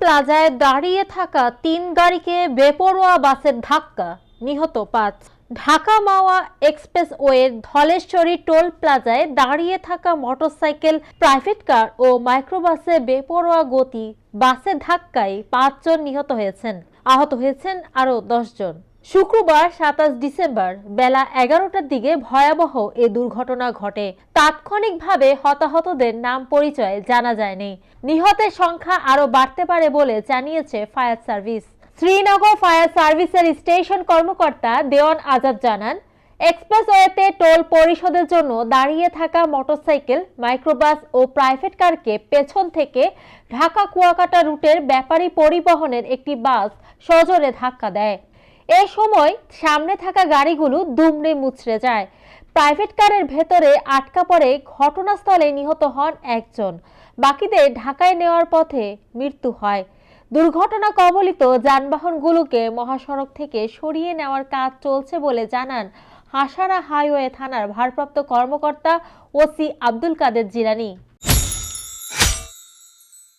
প্লাজায় দাঁড়িয়ে থাকা তিন গাড়িকে বেপরোয়া বাসের ধাক্কা। নিহত পাঁচ। ঢাকা মাওয়া এক্সপ্রেসওয়ের ধলেশ্বরী টোল প্লাজায় দাঁড়িয়ে থাকা মোটরসাইকেল, প্রাইভেট কার ও মাইক্রোবাসে বেপরোয়া গতি বাসের ধাক্কায় পাঁচজন নিহত হয়েছেন। আহত হয়েছেন আরও জন। শুক্রবার সাতাশ ডিসেম্বর বেলা এগারোটার দিকে ভয়াবহ এ দুর্ঘটনা ঘটে। তাৎক্ষণিকভাবে হতাহতদের নাম পরিচয় জানা যায়নি। নিহতের সংখ্যা আরও বাড়তে পারে বলে জানিয়েছে ফায়ার সার্ভিস। শ্রীনগর ফায়ার সার্ভিসের স্টেশন কর্মকর্তা দেওয়ান আজাদ জানান, এক্সপ্রেসওয়েতে টোল পরিশোধের জন্য দাঁড়িয়ে থাকা মোটরসাইকেল, মাইক্রোবাস ও প্রাইভেট কারকে পেছন থেকে ঢাকা কুয়াকাটা রুটের ব্যাপারী পরিবহনের একটি বাস সজোরে ধাক্কা দেয়। এ সময় সামনে থাকা গাড়িগুলো দুমড়ে মুচড়ে যায়। প্রাইভেট কারের ভেতরে আটকা পড়ে ঘটনাস্থলে নিহত হন একজন। বাকিদের ঢাকায় নেওয়ার পথে মৃত্যু হয়। দুর্ঘটনা কবলিত যানবাহনগুলোকে মহাসড়ক থেকে সরিয়ে নেওয়ার কাজ চলছে বলে জানান হাসারা হাইওয়ে থানার ভারপ্রাপ্ত কর্মকর্তা ওসি আব্দুল কাদের জিলানি।